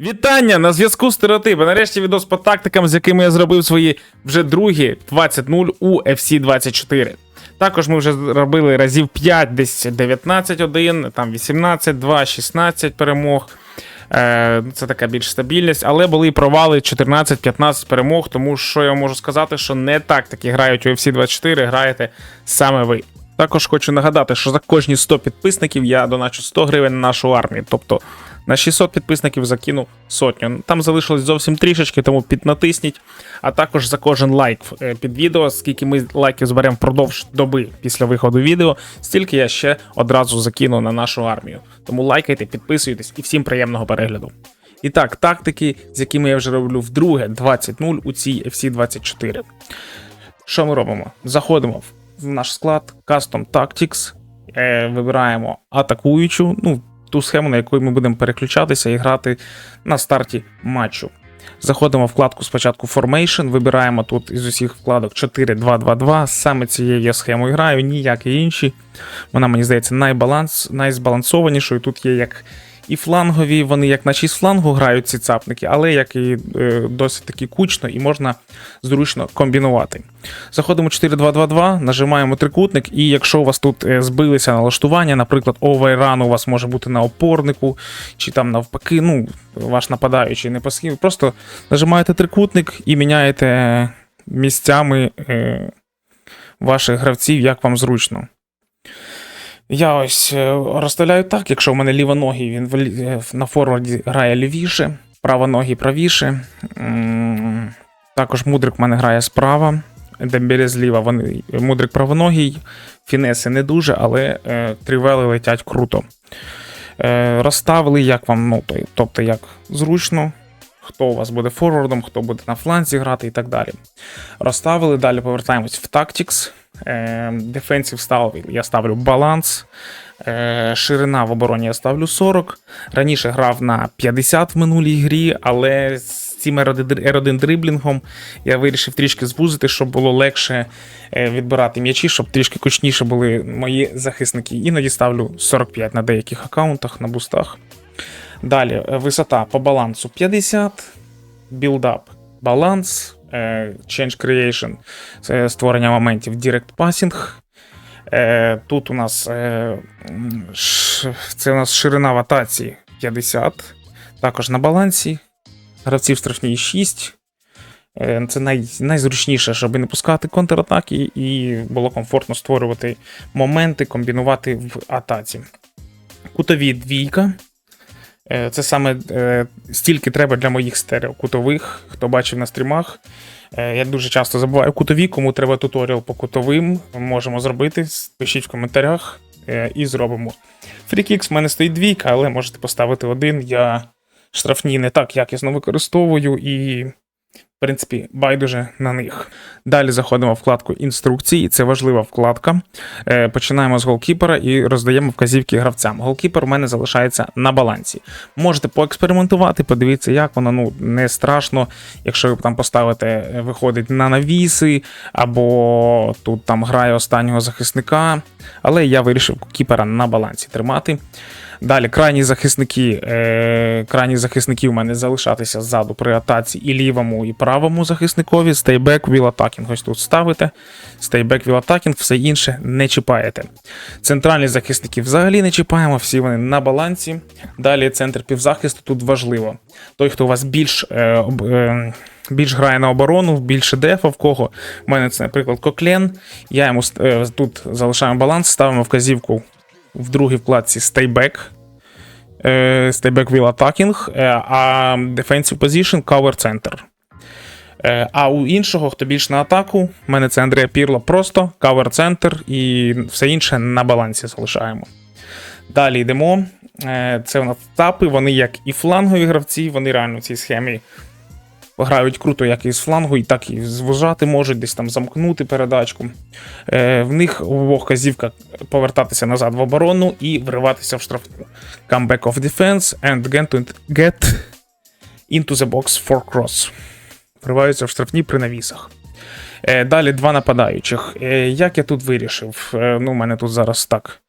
Вітання на зв'язку стереотипи. Нарешті відос по тактикам, з якими я зробив свої вже другі 20-0 у FC 24. Також ми вже зробили разів 5, десь 19-1, там 18-2, 16 перемог. Е, Це така більш стабільність, але були провали 14-15 перемог. Тому що я можу сказати, що не тактики грають у FC 24, граєте саме ви. Також хочу нагадати, що за кожні 100 підписників я доначу 100 гривень на нашу армію. Тобто на 600 підписників закину сотню. Там залишилось зовсім трішечки, тому піднатисніть. А також за кожен лайк е, під відео, скільки ми лайків зберемо впродовж доби після виходу відео, стільки я ще одразу закину на нашу армію. Тому лайкайте, підписуйтесь і всім приємного перегляду. І так, тактики, з якими я вже роблю вдруге 20-0 у цій FC24. Що ми робимо? Заходимо в наш склад Custom Tactics, е, вибираємо атакуючу, ну, ту схему, на яку ми будемо переключатися і грати на старті матчу. Заходимо в вкладку спочатку Formation, вибираємо тут із усіх вкладок 4-2-2-2. Саме цією я схемою граю, ніякі інші. Вона, мені здається, найбаланс, найзбалансованішою. Тут є як і флангові, вони як на 6 флангу грають ці цапники, але як і е, досить таки кучно і можна зручно комбінувати. Заходимо 4-2-2-2, нажимаємо трикутник, і якщо у вас тут е, збилися налаштування, наприклад, оверран у вас може бути на опорнику, чи там навпаки, ну, ваш нападаючий не посхів, просто нажимаєте трикутник і міняєте місцями е, ваших гравців, як вам зручно. Я ось е, розставляю так, якщо в мене лівоногий, він в лі- е, на форварді грає лівіше, правоногий правіше. М, Також мудрик в мене грає справа. Дембелі зліва, вони мудрик правоногий, фінеси не дуже, але е, трівели летять круто. Е, розставили, як вам, ну, то- тобто як зручно, хто у вас буде форвардом, хто буде на фланзі грати і так далі. Розставили, далі повертаємось в Tactics. Defensive став, я ставлю баланс. Е, Ширина в обороні я ставлю 40. Раніше грав на 50 в минулій грі, але з цим R1 дриблінгом я вирішив трішки звузити, щоб було легше е, відбирати м'ячі, щоб трішки кучніше були мої захисники. Іноді ставлю 45 на деяких аккаунтах, на бустах. Далі, е, висота по балансу 50, білдап баланс, change creation, це створення моментів direct passing. Е, Тут у нас е, це у нас ширина в атаці 50, також на балансі. Гравців штрафній 6. Е, Це най, найзручніше, щоб не пускати контратаки, і було комфортно створювати моменти, комбінувати в атаці. Кутові двійка. Е, Це саме е, стільки треба для моїх стереокутових, хто бачив на стрімах. Е, Я дуже часто забуваю кутові, кому треба туторіал по кутовим, можемо зробити. Пишіть в коментарях і зробимо. Фрікікс в мене стоїть двійка, але можете поставити один. Я штрафні не так якісно використовую і, принципі, байдуже на них. Далі заходимо в вкладку інструкції, це важлива вкладка. Е, Починаємо з голкіпера і роздаємо вказівки гравцям. Голкіпер у мене залишається на балансі. Можете поекспериментувати, подивіться, як воно ну не страшно, якщо ви там поставите, е, виходить на навіси, або тут там грає останнього захисника. Але я вирішив кіпера на балансі тримати. Далі крайні захисники. Е, крайні захисники у мене залишатися ззаду при атаці і лівому, і правому захисникові. Стейбек, вілатакінг. Ось тут ставите. Стейбек, вілатакінг, все інше не чіпаєте. Центральні захисники взагалі не чіпаємо, всі вони на балансі. Далі центр півзахисту тут важливо. Той, хто у вас більш. Е, е, більш грає на оборону, більше дефа в кого. У мене це, наприклад, Коклен. Я йому е, тут залишаємо баланс, ставимо вказівку в другій вкладці Stayback. Е, Stayback Will Attacking, е, а Defensive Position Cover Center. Е, А у іншого, хто більш на атаку, у мене це Андрія Пірло, просто Cover Center і все інше на балансі залишаємо. Далі йдемо. Е, Це у нас тапи, вони як і флангові гравці, вони реально в цій схемі грають круто, як і з флангу, і так і звужати можуть, десь там замкнути передачку. Е, в них обох казівка повертатися назад в оборону і вриватися в штрафну. Come back of defense and get into the box for cross. Вриваються в штрафні при навісах. Е, далі два нападаючих. Е, як я тут вирішив? Е, ну, у мене тут зараз так.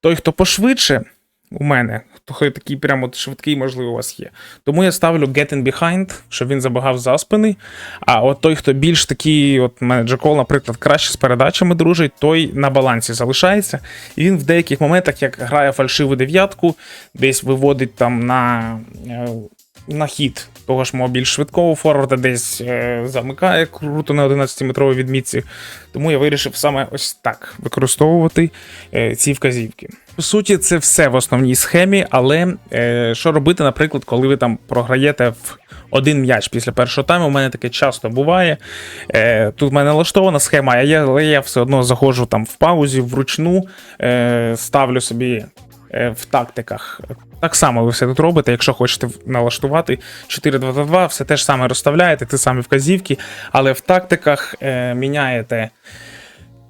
Той, хто пошвидше, у мене хто такий прямо швидкий, можливо, у вас є. Тому я ставлю Get in Behind, щоб він забагав за спини. А от той, хто більш такий, от Джекол, наприклад, краще з передачами дружить, той на балансі залишається. І він в деяких моментах, як грає фальшиву дев'ятку, десь виводить там на. На хід того ж мого більш швидкого форварда десь е, замикає круто на 11-метровій відмітці. Тому я вирішив саме ось так використовувати е, ці вказівки. По суті, це все в основній схемі, але е, що робити, наприклад, коли ви там програєте в один м'яч після першого тайму, у мене таке часто буває. Е, тут в мене налаштована схема, але я все одно заходжу там в паузі, вручну, е, ставлю собі е, в тактиках. Так само ви все тут робите, якщо хочете налаштувати 4-2-2, все те ж саме розставляєте, ті самі вказівки, але в тактиках е, міняєте.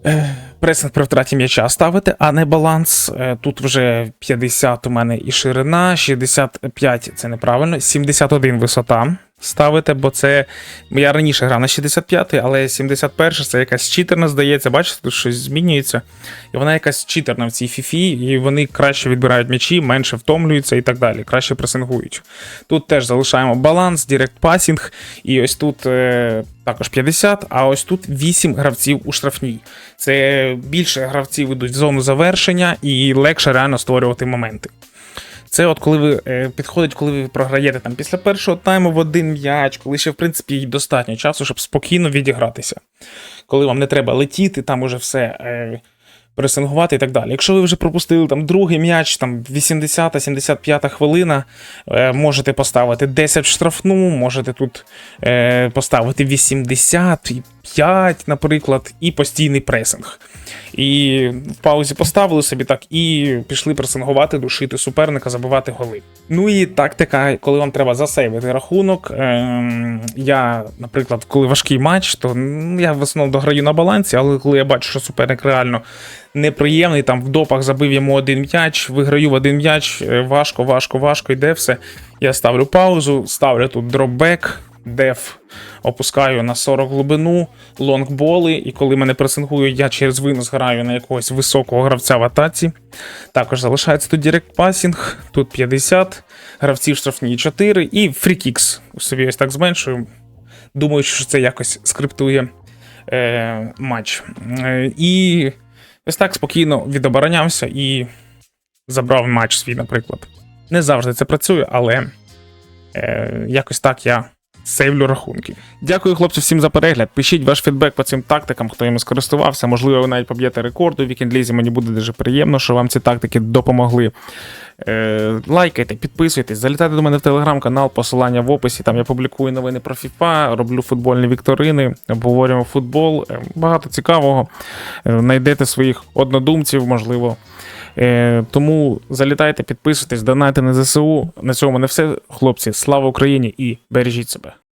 Е, Пресинг при втраті м'яча ставити, а не баланс. Е, Тут вже 50 у мене і ширина, 65 це неправильно, 71 висота ставити, бо це. Я раніше грав на 65, але 71 це якась читерна, здається. Бачите, тут щось змінюється. І вона якась читерна в цій фіфі, і вони краще відбирають м'ячі, менше втомлюються і так далі, краще пресингують. Тут теж залишаємо баланс, директ пасінг, і ось тут е, також 50, а ось тут 8 гравців у штрафній. Це більше гравців йдуть в зону завершення і легше реально створювати моменти. Це от коли ви е, підходить, коли ви програєте там після першого тайму в один м'яч, коли ще в принципі й достатньо часу, щоб спокійно відігратися. Коли вам не треба летіти, там уже все е, пресингувати і так далі. Якщо ви вже пропустили там другий м'яч, там 80-75 хвилина, е, можете поставити 10 в штрафну, можете тут е, поставити 85, наприклад, і постійний пресинг. І в паузі поставили собі так і пішли пресингувати, душити суперника, забивати голи. Ну і тактика, коли вам треба засейвити рахунок. Ем, я, наприклад, коли важкий матч, то я в основному дограю на балансі, але коли я бачу, що суперник реально неприємний, там в допах забив йому один м'яч, виграю в один м'яч, е, важко, важко, важко, йде все. Я ставлю паузу, ставлю тут дропбек, деф опускаю на 40 глибину, лонгболи, і коли мене пресингують, я через винос граю на якогось високого гравця в атаці. Також залишається тут директ пасінг, тут 50, гравців штрафні 4 і фрікікс. Собі ось так зменшую. Думаю, що це якось скриптує е, матч. Е, і ось так спокійно відоборонявся і забрав матч свій, наприклад. Не завжди це працює, але е, якось так я сейвлю рахунки. Дякую, хлопці, всім за перегляд. Пишіть ваш фідбек по цим тактикам, хто їм скористувався. Можливо, ви навіть поб'єте рекорд у вікенд-лізі. Мені буде дуже приємно, що вам ці тактики допомогли. Е, лайкайте, підписуйтесь, залітайте до мене в телеграм-канал, посилання в описі. Там я публікую новини про FIFA, роблю футбольні вікторини, обговорюємо футбол. Е, Багато цікавого. Е, Знайдете своїх однодумців, можливо. Е, тому залітайте, підписуйтесь, донайте на ЗСУ. На цьому не все, хлопці. Слава Україні і бережіть себе.